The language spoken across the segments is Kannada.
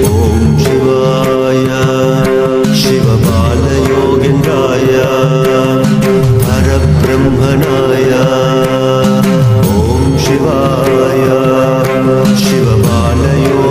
ഓം ശിവായ ശിവബാലയോഗനായ പരബ്രഹ്മനായ ഓം ശിവായ ശിവബാലയോ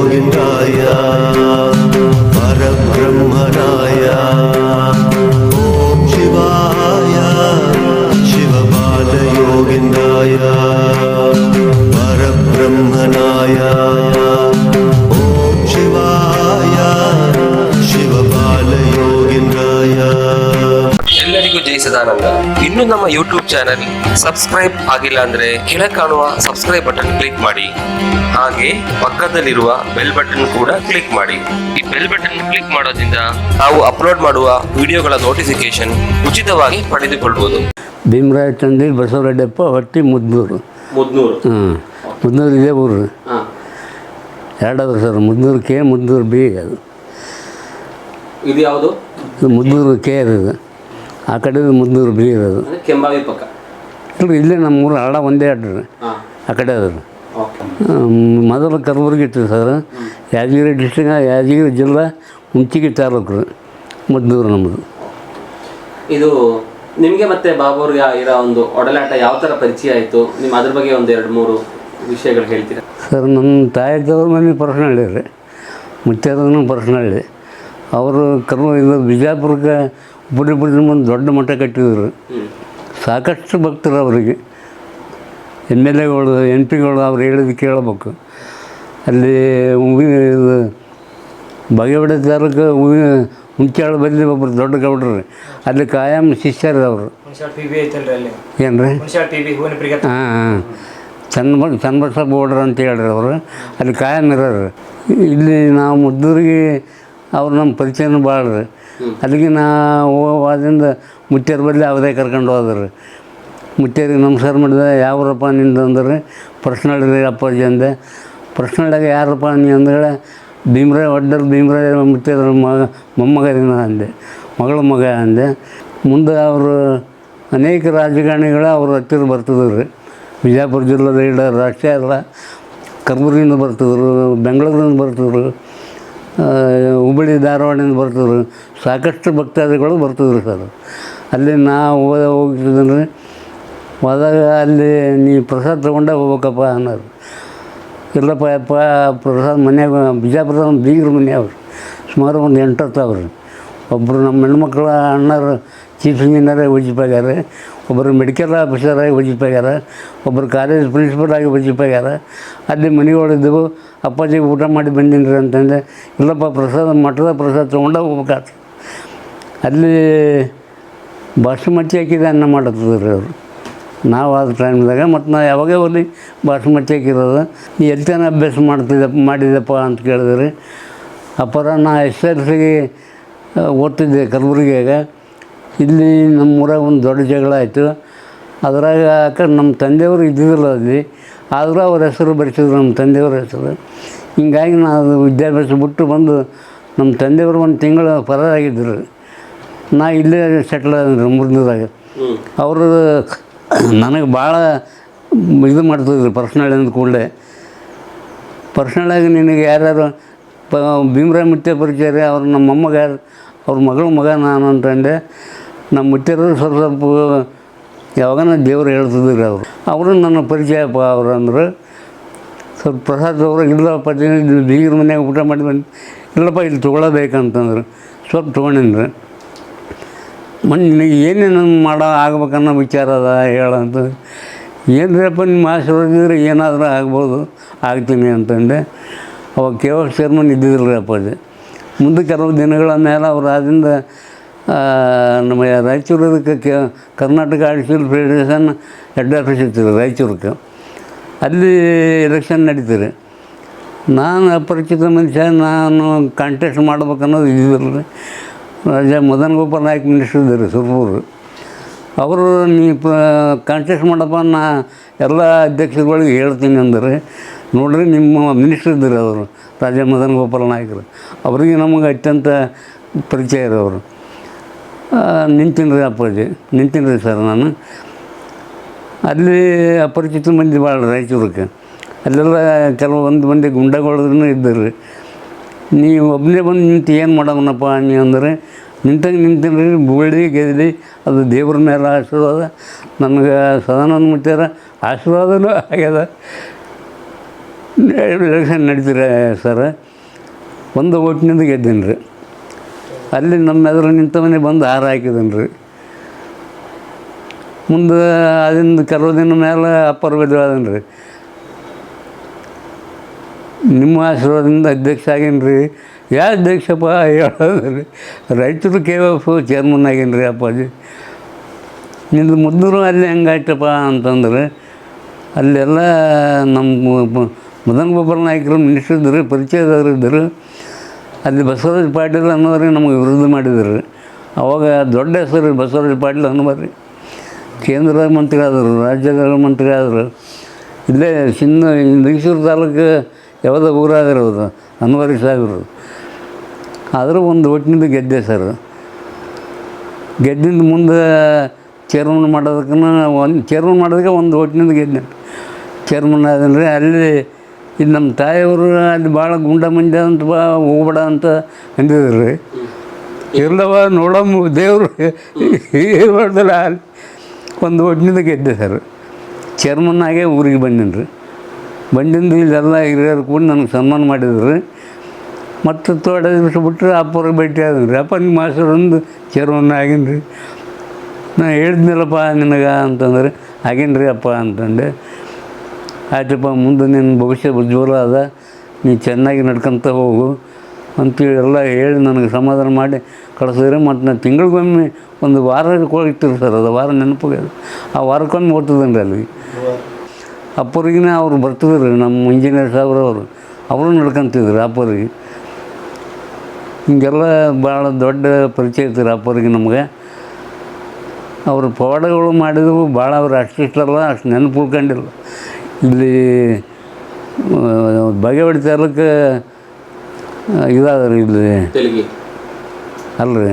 ಸದಾನಂದ ಇನ್ನು ನಮ್ಮ ಯೂಟ್ಯೂಬ್ ಚಾನೆಲ್ ಸಬ್ಸ್ಕ್ರೈಬ್ ಆಗಿಲ್ಲ ಅಂದ್ರೆ ಕೆಳ ಕಾಣುವ ಸಬ್ಸ್ಕ್ರೈಬ್ ಬಟನ್ ಕ್ಲಿಕ್ ಮಾಡಿ. ಹಾಗೆ ಪಕ್ಕದಲ್ಲಿರುವ ಬೆಲ್ ಬಟನ್ ಕೂಡ ಕ್ಲಿಕ್ ಮಾಡಿ. ಈ ಬೆಲ್ ಬಟನ್ ಕ್ಲಿಕ್ ಮಾಡೋದ್ರಿಂದ ನಾವು ಅಪ್ಲೋಡ್ ಮಾಡುವ ವಿಡಿಯೋಗಳ ನೋಟಿಫಿಕೇಶನ್ ಉಚಿತವಾಗಿ ಪಡೆದುಕೊಳ್ಳಬಹುದು ಭೀಮರಾಯ ತಂದೆ ಬಸವರೆಡ್ಡಪ್ಪ ಹೊಟ್ಟಿ ಮುದ್ನೂರು. ಮುದ್ನೂರು. ಹಾಂ ಮುದ್ನೂರು ಇದೇ ಊರು. ಎರಡಾದ್ರು sir Mudnur K Mudnur B ಅದು. ಇದು ಯಾವುದು? ಮುದ್ನೂರು ಕೆ ಇರೋದು ಆ ಕಡೆ ಮುದ್ನೂರು ಬಿಳಿ ಇರೋದು. ಕೆಂಬಾವಿ ಪಕ್ಕ. ಇಲ್ರಿ ಇಲ್ಲೇ ನಮ್ಮೂರು ಹರಡ ಒಂದೇ ಅಡ್ರಿ ಆ ಕಡೆ ಅದು. ಮೊದಲು ಕಲಬುರಗಿ ಇತ್ತು ಸರ್. ಯಾದಗಿರಿ ಡಿಸ್ಟ್ರಿಕ್ ಯಾದಗಿರಿ ಜಿಲ್ಲಾ ಹುಂಚಿಗಿ ತಾಲೂಕು ರೀ ಮುದ್ನೂರು ನಮ್ಮದು ಇದು ನಿಮಗೆ ಮತ್ತೆ ಬಾಬೂರ್ಗ ಇರೋ ಒಂದು ಒಡಲಾಟ ಯಾವ ಥರ ಪರಿಚಯ ಆಯಿತು? ನಿಮ್ಮ ಅದ್ರ ಬಗ್ಗೆ ಒಂದು ಎರಡು ಮೂರು ವಿಷಯಗಳು ಹೇಳ್ತೀರಾ? ಸರ್ ನನ್ನ ತಾಯಿದ್ದವ್ರ ಮನೆ ಪರ್ಸನಳ್ಳಿ ರೀ. ಮುತ್ಯಾರದನು ಪರ್ಸನಳ್ಳಿ ಅವರು ಕರ್ಮ ಇದು ಬಿಜಾಪುರಕ್ಕೆ ಬುಡಿ ಬುಡಿ ಮುಂದೆ ದೊಡ್ಡ ಮಠ ಕಟ್ಟಿದ್ರು. ಸಾಕಷ್ಟು ಭಕ್ತರು ಅವರಿಗೆ. ಎಂ ಎಲ್ ಎಗಳು ಎಂ ಪಿಗಳು ಅವ್ರು ಹೇಳಿದ್ದು ಕೇಳಬೇಕು. ಅಲ್ಲಿ ಹೂವಿ ಇದು ಬಗೆವಡೆ ಜಾರಕ್ಕೆ ಹೂವಿನ ಹುಂಚಾಳ ಬಲ್ಲಿ ಒಬ್ಬರು ದೊಡ್ಡ ಗೌಡ್ರು. ಅಲ್ಲಿ ಕಾಯಂ ಶಿಷ್ಯರು ಅವರು. ಏನು ರೀ ಹೂವಿನ ಹಾಂ ಹಾಂ. ಚನ್ನ ಚನ್ನಬಸಪ್ಪ ಗೌಡ್ರು ಅಂತ ಹೇಳ್ರಿ ಅವರು. ಅಲ್ಲಿ ಕಾಯಂ ಇರೋರು. ಇಲ್ಲಿ ನಾವು ಮುದ್ದೂರಿಗೆ ಅವ್ರು ನಮ್ಮ ಪರಿಚಯನೂ ಭಾಳ ರೀ ಅಲ್ಲಿಗೆ ನಾವು ಅದರಿಂದ ಮುತ್ಯಾರ ಬದಲು ಅವರೇ ಕರ್ಕೊಂಡು ಹೋದ್ರಿ. ಮುತ್ಯಾರಿಗೆ ನಮಸ್ಕಾರ ಮಾಡಿದೆ, ಯಾವ್ರಪ್ಪ ನಿಂದು ಅಂದ್ರೆ. ಪರ್ಸ್ನಲ್ ರೀ ಅಪ್ಪಾಜಿ ಅಂದೆ. ಪರ್ಸ್ನಲ್ಲಾಗ ಯಾರಪ್ಪ ನೀ ಅಂದ್ರೆ ಭೀಮ್ರಾಯ್ ಒಡ್ಡರ್ ಭೀಮ್ರಾಯ್ ಮುತ್ಯಾರ ಮಗ ಮೊಮ್ಮಗದಿಂದ ಅಂದೆ. ಮಗಳ ಮಗ ಅಂದೆ. ಮುಂದೆ ಅವರು ಅನೇಕ ರಾಜಕಾರಣಿಗಳು ಅವ್ರ ಹತ್ತಿರ ಬರ್ತಿದ್ರು ಬಿಜಾಪುರ ಜಿಲ್ಲೆ ಲೀಡರ್ ರಾಷ್ಟ್ರೀಯ ಅಲ್ಲ ಕಲಬುರಗಿಯಿಂದ ಬರ್ತಿದ್ರು ಬೆಂಗಳೂರಿಂದ ಬರ್ತಿದ್ರು ಹುಬ್ಬಳ್ಳಿ ಧಾರವಾಡದಿಂದ ಬರ್ತಿದ್ರು. ಸಾಕಷ್ಟು ಭಕ್ತಾದಿಗಳು ಬರ್ತಿದ್ರು ಸರ್. ಅಲ್ಲಿ ನಾವು ಹೋಗ್ತಿದ್ರೆ ಹೋದಾಗ ಅಲ್ಲಿ ನೀ ಪ್ರಸಾದ ತೊಗೊಂಡೇ ಹೋಗ್ಬೇಕಪ್ಪ ಅನ್ನೋರು. ಇಲ್ಲಪ್ಪ, ಯಪ್ಪ, ಪ್ರಸಾದ ಮನ್ಯಾಗ ಬಿಜಾಪುರದ ಬೀಗ್ರ ಮನೆ ಸುಮಾರು ಒಂದು ಎಂಟು ಹತ್ತು ಅವ್ರು. ಒಬ್ಬರು ನಮ್ಮ ಹೆಣ್ಮಕ್ಳ ಅಣ್ಣರು ಚೀಫ್ ಇಂಜಿನಿಯರಾಗಿ ವಜಿಪಾಗ್ಯಾರ ಒಬ್ಬರು ಮೆಡಿಕಲ್ ಆಫೀಸರಾಗಿ ವಜಿಪಾಗ್ಯಾರ ಒಬ್ಬರು ಕಾಲೇಜ್ ಪ್ರಿನ್ಸಿಪಲ್ ಆಗಿ ವಜಿಪಾಗ್ಯಾರ ಅಲ್ಲಿ ಮನೆಗಳಿದ್ದವು ಅಪ್ಪಾಜಿಗೆ ಊಟ ಮಾಡಿ ಬಂದೀನಿ ರೀ ಅಂತಂದೆ ಇಲ್ಲಪ್ಪ, ಪ್ರಸಾದ, ಮಠದ ಪ್ರಸಾದ ತೊಗೊಂಡ ಹೋಗ್ಬೇಕಾತು. ಅಲ್ಲಿ ಬಾಸುಮತಿ ಹಾಕಿದ ಅನ್ನ ಮಾಡತ್ತದ ಅವರು. ನಾವು ಆದ ಟೈಮ್ದಾಗ ಮತ್ತು ನಾವು ಯಾವಾಗೇ ಹೋಗಲಿ ಬಾಸುಮತಿ ಹಾಕಿರೋದು. ನೀ ಎಲ್ಲಿ ತನಕ ಅಭ್ಯಾಸ ಮಾಡ್ತಿದ್ದಪ್ಪ ಮಾಡಿದಪ್ಪ ಅಂತ ಕೇಳಿದ್ರಿ. ಅಪ್ಪರ ನಾ ಎಸ್ ಎಲ್ ಸಿಗೆ ಓದ್ತಿದ್ದೆ ಕಲಬುರಗಿಯಾಗ. ಇಲ್ಲಿ ನಮ್ಮೂರಾಗ ಒಂದು ದೊಡ್ಡ ಜಗಳ ಆಯಿತು. ಅದ್ರಾಗ ಯಾಕಂದ್ರೆ ನಮ್ಮ ತಂದೆಯವರು ಇದ್ದಿದ್ದಿಲ್ಲ ಅಲ್ಲಿ. ಆದರೂ ಅವ್ರ ಹೆಸರು ಬರೆಸಿದ್ರು ನಮ್ಮ ತಂದೆಯವ್ರ ಹೆಸರು. ಹಿಂಗಾಗಿ ನಾನು ವಿದ್ಯಾಭ್ಯಾಸ ಬಿಟ್ಟು ಬಂದು ನಮ್ಮ ತಂದೆಯವರು ಒಂದು ತಿಂಗಳು ಪರಾರಾಗಿದ್ದರು ನಾ ಇಲ್ಲೇ ಸೆಟ್ಲ್ ಆದ್ರೆ ಮುರ್ನದಾಗ ಅವರು ನನಗೆ ಭಾಳ ಇದು ಮಾಡ್ತಿದ್ರು ಪರ್ಸ್ನಲ್ ಅಂದ ಕೂಡಲೇ. ಪರ್ಸ್ನಲಾಗಿ ನಿನಗೆ ಯಾರ್ಯಾರು ಪ ಭೀಮರಾಯ ಮುತ್ಯ ಪರಿಚಯ ಅವ್ರು ನಮ್ಮ ಮೊಮ್ಮಗ ಅವ್ರ ಮಗಳ ಮಗ ನಾನು ಅಂತಂದೆ ನಮ್ಮ ಮುತ್ಯರು ಸ್ವಲ್ಪ ಸ್ವಲ್ಪ ಯಾವಾಗನ ದೇವ್ರು ಹೇಳ್ತಿದ್ರು ಅವರು. ಅವರು ನನ್ನ ಪರಿಚಯಪ್ಪ ಅವ್ರು ಅಂದ್ರೆ ಸ್ವಲ್ಪ ಪ್ರಸಾದ್ ಅವರು, ಇಲ್ಲಪ್ಪ ಇಲ್ಲಿ ಬೀಗರ ಮನ್ಯಾಗ ಊಟ ಮಾಡಿ ಬಂದು ಇಲ್ಲಪ್ಪ, ಇಲ್ಲಿ ತೊಗೊಳಬೇಕಂತಂದ್ರೆ ಸ್ವಲ್ಪ ತೊಗೊಂಡಿನ್ರಿ ಮಣ್ಣು ಏನೇನು ಮಾಡೋ ಆಗ್ಬೇಕನ್ನೋ ವಿಚಾರ ಅದ ಹೇಳಂತ ಏನ್ರಪ್ಪ ನಿಮ್ಮ ಆಶೀರ್ವಾದಿದ್ರೆ ಏನಾದರೂ ಆಗ್ಬೋದು, ಆಗ್ತೀನಿ ಅಂತಂದೆ. ಅವಾಗ ಕೆ ಚೇರ್ಮನ್ ಇದ್ದಿದ್ದಿಲ್ಲ ರೀ ಅಪ್ಪಾಜಿ. ಮುಂದೆ ಕೆಲವು ದಿನಗಳ ಮೇಲೆ ಅವ್ರು ಆದ್ದರಿಂದ ನಮ್ಮ ರಾಯಚೂರು ಇದಕ್ಕೆ K, Karnataka artificial federation head office ಇತ್ತು ರಾಯಚೂರಕ್ಕೆ. ಅಲ್ಲಿ ಎಲೆಕ್ಷನ್ ನಡೀತಾರೆ ನಾನು ಅಪರಿಚಿತ ಮನುಷ್ಯ, ನಾನು ಕಾಂಟೆಸ್ಟ್ ಮಾಡ್ಬೇಕನ್ನೋದು ಇದ್ದಿಲ್ಲ ರಾಜ ಮದನ್ ಗೋಪಾಲ್ ನಾಯ್ಕ ಮಿನಿಸ್ಟರ್ ಇದ್ದಾರೆ ಸುರ್ಪೂರು. ಅವರು ನೀ ಕಾಂಟೆಸ್ಟ್ ಮಾಡಪ್ಪ ನಾ ಎಲ್ಲ ಅಧ್ಯಕ್ಷರುಗಳಿಗೆ ಹೇಳ್ತೀನಿ ಅಂದರೆ, ನೋಡಿರಿ ನಿಮ್ಮ ಮಿನಿಸ್ಟರ್ ಇದ್ದಾರೆ ಅವರು, ರಾಜ ಮದನ್ ಗೋಪಾಲ್ ನಾಯ್ಕರು. ಅವರಿಗೆ ನಮಗೆ ಅತ್ಯಂತ ಪರಿಚಯ ಇರೋರು. ನಿಂತೀನಿ ರೀ ಅಪ್ಪಾಜಿ ನಿಂತೀನಿ ರೀ ಸರ್ ನಾನು. ಅಲ್ಲಿ ಅಪರಿಚಿತ ಮಂದಿ ಭಾಳ ರಾಯಚೂರಕ್ಕೆ. ಅಲ್ಲೆಲ್ಲ ಕೆಲವೊಂದು ಮಂದಿ ಗುಂಡಗಳೂ ಇದ್ದರು ರೀ ನೀವು ಒಬ್ಬನೇ ಬಂದು ನಿಂತು ಏನು ಮಾಡೋಣಪ್ಪ ನೀ ಅಂದರೆ, ನಿಂತಂಗೆ ನಿಂತೀನಿ ಬುಳ್ಳಿ ಗೆದ್ದಿ ಅದು ದೇವ್ರ ಮೇಲೆ ಆಶೀರ್ವಾದ, ನನಗೆ ಸದಾನಂದ ಮುಟ್ಟ್ಯಾರ ಆಶೀರ್ವಾದನೂ ಆಗ್ಯದ. ಎಲೆಕ್ಷನ್ ನಡೀತೀರ ಸರ್ ಒಂದು ಓಟ್ನಿಂದ ಗೆದ್ದೀನಿ ರೀ ಅಲ್ಲಿ ನಮ್ಮ ಎದುರು ನಿಂತವನೇ ಬಂದು ಹಾರ ಹಾಕಿದನು ರೀ ಮುಂದೆ ಅದಿಂದ ಕೆಲವು ದಿನ ಮೇಲೆ ಅಪ್ಪರ ಬಿದ್ದಾದನು ರೀ ನಿಮ್ಮ ಆಶೀರ್ವಾದದಿಂದ ಅಧ್ಯಕ್ಷ ಆಗೇನು ರೀ ಯಾ ಅಧ್ಯಕ್ಷಪ್ಪ ಹೇಳೋದು ರೈತರು ಕೆ ಎಫ್ ಚೇರ್ಮನ್ ಆಗೇನಿ ರೀ ಅಪ್ಪಾಜಿ. ನಿಂದು ಮುದ್ದರು ಅಲ್ಲಿ ಹೆಂಗಾಯ್ತಪ್ಪ ಅಂತಂದ್ರೆ, ಅಲ್ಲೆಲ್ಲ ನಮ್ಮ ಮದನ್ ನಾಯಕರು ನಾಯ್ಕರು ಮಿನಿಸ್ಟರ್ ಇದ್ದರು, ಪರಿಚಯದವ್ರು ಇದ್ದರು. ಅಲ್ಲಿ ಬಸವರಾಜ ಪಾಟೀಲ್ ಅನ್ನೋರಿಗೆ ನಮಗೆ ವಿರುದ್ಧ ಮಾಡಿದ್ರು. ಅವಾಗ ದೊಡ್ಡ ಹೆಸರು ಬಸವರಾಜ ಪಾಟೀಲ್ ಅನ್ನೋರಿ ಕೇಂದ್ರ ಮಂತ್ರಿ ಆದರು ರಾಜ್ಯದ ಮಂತ್ರಿ ಆದರು ಇಲ್ಲೇ ಚಿನ್ನ, ಮೈಸೂರು ತಾಲೂಕು ಯಾವುದೋ ಊರಾಗಿರೋದು, ಅನ್ವರಿ ಸಾಹೇಬರು. ಆದರೂ ಒಂದು ಒಟ್ಟಿನಿಂದ ಗೆದ್ದೆ ಸರ್. ಗೆದ್ದಿಂದ ಮುಂದೆ ಚೇರ್ಮನ್ ಮಾಡೋದಕ್ಕೆ ಒಂದು, ಚೇರ್ಮನ್ ಮಾಡೋದಕ್ಕೆ ಒಂದು ಒಟ್ಟಿನಿಂದ ಗೆದ್ದೆ. ಚೇರ್ಮನ್ ಆದ್ರೆ ಅಲ್ಲಿ ಇದು ನಮ್ಮ ತಾಯಿಯವರು ಅಲ್ಲಿ ಭಾಳ ಗುಂಡ ಮಂದಿ ಅಂತ ಬಾ ಹೋಗ್ಬೇಡ ಅಂತ ಅಂದಿದ್ರು. ರೀ ಇರ್ಲವ ನೋಡಮ್ಮ ದೇವರು. ಹೇಳ್ದಲ್ಲ ಅಲ್ಲಿ ಒಂದು ಒಡ್ನಿಂದ ಗೆದ್ದೆ ಸರ್. ಚೇರ್ಮನ್ನಾಗೆ ಊರಿಗೆ ಬಂದಿನಿ ರೀ ಬಂದಿಂದು ಇಲ್ಲೆಲ್ಲ ಹಿರಿಯರು ಕೂಡ ನನಗೆ ಸನ್ಮಾನ ಮಾಡಿದ್ರು. ಮತ್ತು ತೋಟ ದಿವಸ ಬಿಟ್ಟರೆ ಅಪ್ಪವ್ರಿಗೆ ಭೇಟಿ ಆದ್ರಿ. ಅಪ್ಪ, ನಿಮ್ಮ ಒಂದು ಚೇರ್ಮನ್ ಆಗಿನ್ರಿ. ರೀ ನಾ ಹೇಳಿದ್ನಲ್ಲಪ್ಪ ನಿನಗೆ ಅಂತಂದ್ರೆ, ಆಗಿನ್ರಿ ಅಪ್ಪ ಅಂತಂದೆ. ಆಯ್ತಪ್ಪ ಮುಂದೆ ನಿನ್ನ ಭವಿಷ್ಯ ಉಜ್ವಲ ಅದ. ನೀ ಚೆನ್ನಾಗಿ ನಡ್ಕೊಂತ ಹೋಗು. ಅಂತೇಳಿ ಎಲ್ಲ ಹೇಳಿ ನನಗೆ ಸಮಾಧಾನ ಮಾಡಿ ಕಳಿಸಿದ್ರೆ ಮತ್ತು ನಾನು ತಿಂಗಳಿಗೊಮ್ಮೆ ಒಂದು ವಾರ ಸರ್, ಅದು ವಾರ ನೆನಪಿಗೆ ಆ ವಾರಕ್ಕೊಮ್ಮೆ ಓದ್ತಿದ್ದೇನೆ ರೀ ಅಲ್ಲಿ. ಅಪ್ಪರಿಗೆ ಅವ್ರು ಬರ್ತಿದ್ರು, ನಮ್ಮ ಇಂಜಿನಿಯರ್ ಸಾಬ್ರವರು. ಅವರು ನಡ್ಕೊಂತಿದ್ರು ಅಪ್ಪರಿಗೆ. ಹಿಂಗೆಲ್ಲ ಭಾಳ ದೊಡ್ಡ ಪರಿಚಯ ಇತ್ತು ಅಪ್ಪರಿಗೆ ನಮಗೆ. ಅವರು ಪವಾಡಗಳು ಮಾಡಿದವು ಭಾಳ ಅವ್ರು ಅಷ್ಟಿಷ್ಟಲ್ಲ, ಅಷ್ಟು ನೆನಪು ಉಳ್ಕೊಂಡಿಲ್ಲ. ಇಲ್ಲಿ ಬಗೆವಾಡಿ ತಾಲೂಕು ಇದಾದ್ರಿ ರೀ ಇಲ್ಲಿ ಅಲ್ರಿ.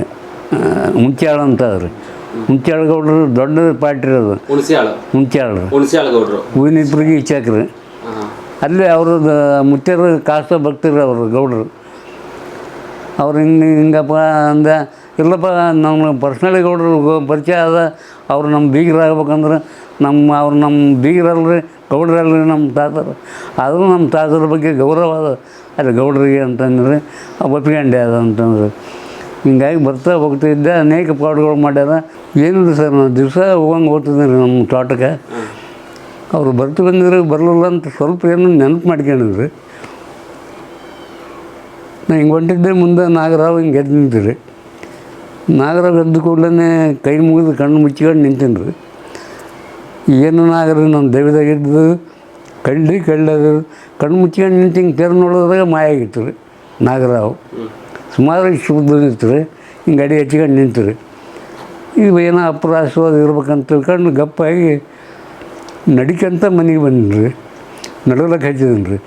ಮುಂಚಾಳ ಅಂತ ಅದ್ರಿ ಮುಂಚಾಳ ಗೌಡ್ರು ದೊಡ್ಡ ಪಾರ್ಟಿ ಅದು. ಹುಣಸಿಯಾಳು ಹೂವಿನ ಇಬ್ಬರಿಗೆ ಹೂವಿನಿಬ್ರಿಗೆ ಇಚ್ಚಾಕ್ರಿ ಅಲ್ಲಿ ಅಲ್ಲೇ ಅವ್ರದ್ದು ಮುತ್ಯರು ಕಾಸ್ತ ಬರ್ತಿರ ಅವರು ಗೌಡ್ರು. ಅವ್ರು ಹಿಂಗೆ ಹಿಂಗಪ್ಪ ಅಂದ ಇಲ್ಲಪ್ಪ ನಮ್ಮ ಪರ್ಸ್ನಲಿ ಗೌಡ್ರು ಪರಿಚಯ ಅದ ಅವ್ರು ನಮ್ಮ ಬೀಗರಾಗ್ಬೇಕಂದ್ರೆ ನಮ್ಮ ಅವ್ರು ನಮ್ಮ ಬೀಗರಲ್ರಿ, ಗೌಡ್ರಲ್ರಿ ನಮ್ಮ ತಾತರು. ಆದರೂ ನಮ್ಮ ತಾತರ ಬಗ್ಗೆ ಗೌರವ ಅದ. ಅಲ್ಲಿ ಗೌಡ್ರಿಗೆ ಅಂತಂದ್ರೆ ಒಪ್ಪಿಕೊಂಡೆ ಅದ ಅಂತಂದ್ರೆ. ಹಿಂಗಾಗಿ ಬರ್ತಾ ಹೋಗ್ತಿದ್ದೆ ಅನೇಕ ಪಾಡುಗಳು ಮಾಡ್ಯಾರ. ಏನಿಲ್ಲ ಸರ್, ನಾನು ದಿವಸ ಹೋಗಂಗೆ ಓದ್ತಿದ್ದೆ ರೀ ನಮ್ಮ ತೋಟಕ್ಕೆ. ಅವ್ರು ಬರ್ತು ಬಂದಿದ್ರೆ, ಬರಲಿಲ್ಲ ಅಂತ ಸ್ವಲ್ಪ ಏನೋ ನೆನಪು ಮಾಡ್ಕೊಂಡಿದ್ರಿ ನಾ ಹಿಂಗೆ ಹೊಂಟಿದ್ದೆ ಮುಂದೆ ನಾಗರಾವ್ ಹಿಂಗೆ ಎದ್ದು ನಿಂತಿರಿ ನಾಗರಾವ್ ಎದ್ದು ಕೂಡಲೇ ಕೈ ಮುಗಿದು ಕಣ್ಣು ಮುಚ್ಕೊಂಡು ನಿಂತೀನಿ ರೀ ಏನು ನಾಗರ ನಮ್ಮ ದೈವದಾಗಿದ್ದು ಕಳ್ಳಿ ಕಳ್ಳದು ಕಣ್ಣು ಮುಚ್ಕೊಂಡು ನಿಂತು ಹಿಂಗೆ ತೆರೆ ಮಾಯ ಆಗಿತ್ತು ರೀ ನಾಗರಾವ್. ಸುಮಾರು ಶುದ್ಧ ನಿಂತು ರೀ, ಹಿಂಗೆ ಅಡಿ ಹಚ್ಕೊಂಡು ನಿಂತು ರೀ. ಇದು ಏನೋ ಅಪರಾಸವಾದ ಇರ್ಬೇಕಂತ ತಿಳ್ಕೊಂಡು ಗಪ್ಪಾಗಿ ನಡಿಕಂತ ಮನೆಗೆ ಬಂದ್ರಿ ನಡಲಕ್ಕೆ ಹಚ್ಚಿದ್ದೀನಿ ರೀ.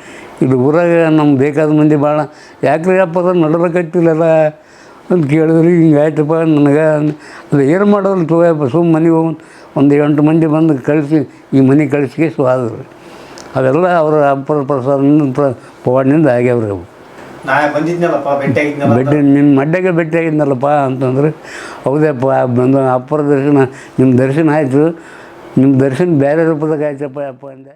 ಇದು ಊರಾಗ ನಮ್ಗೆ ಬೇಕಾದ ಮಂದಿ ಭಾಳ, ಯಾಕ್ರಿ ಅಪ್ಪ ನಡಲಕ್ಕೆ ಹಚ್ಚಿಲ್ಲಲ್ಲ ಅಂತ ಕೇಳಿದ್ರಿ, ಹಿಂಗೆ ಆಯ್ತಪ್ಪ ನನಗೆ, ಅದು ಏನು ಮಾಡೋದು ತೋಯಪ್ಪ ಸುಮ್ಮನೆ ಮನೆಗೆ ಹೋಗಿ ಒಂದು ಎಂಟು ಮಂದಿ ಬಂದು ಕಳಿಸಿ ಈ ಮನೆ ಕಳಿಸಿಗೆ ಆದರು ಅವೆಲ್ಲ ಅವರ ಅಪ್ಪರ ಪ್ರಸಾದ ಪ್ರ ಪವಾಡನಿಂದ ಆಗ್ಯಾವ್ರಿ ಅವು. ಬೆಟ್ಟ ನಿಮ್ಮ ಮಡ್ಡೆಗೆ ಭೇಟಿಯಾಗಿದ್ನಲ್ಲಪ್ಪ ಅಂತಂದ್ರೆ ಹೌದಪ್ಪ ಬಂದು ಅಪ್ಪರ ದರ್ಶನ ನಿಮ್ಮ ದರ್ಶನ ಆಯಿತು. ನಿಮ್ಮ ದರ್ಶನ ಬೇರೆ ರೂಪದಾಗ ಆಯ್ತಪ್ಪ ಅಪ್ಪ ಅಂದೆ.